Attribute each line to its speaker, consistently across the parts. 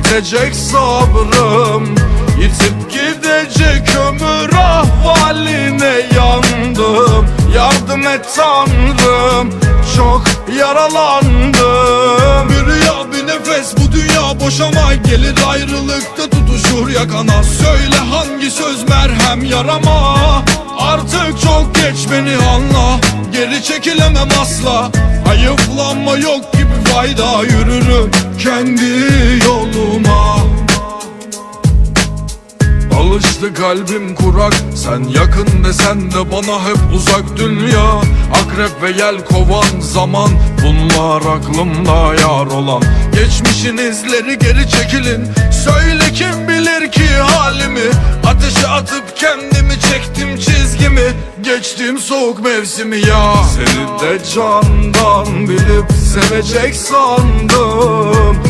Speaker 1: bitecek sabrım Yitip gidecek ömür ahvaline yandım. Yardım et tanrım çok yaralandım. Bir rüya bir nefes bu dünya boşama. Gelir ayrılıkta tutuşur yakana. Söyle hangi söz merhem yarama. Artık çok geç beni anla. Geri çekilemem asla. Hayıflanma yok gibi fayda Yürürüm kendi yoluma Alıştı kalbim kurak. Sen yakın desen de bana hep uzak dünya. Akrep ve yel kovan zaman. Bunlar aklımda yar olan. Geçmişin izleri geri çekilin. Söyle kim bilir ki halimi? Ateşe atıp kendimi çektim çizgimi. Geçtim soğuk mevsimi ya. Seni de candan bilip sevecek sandım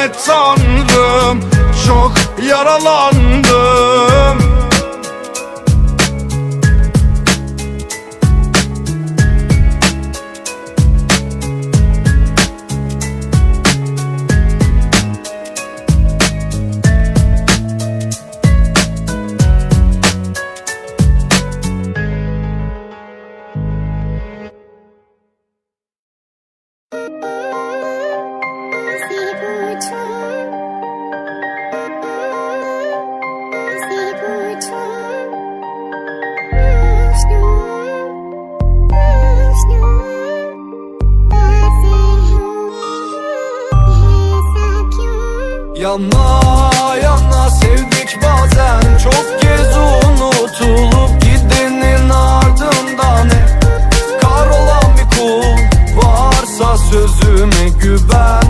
Speaker 1: Yardım
Speaker 2: Yana yana sevdik bazen. Çok kez unutulup gidenin ardından hep Kahrolan bir kul varsa sözüme güven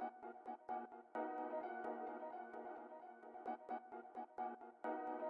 Speaker 2: Thank you.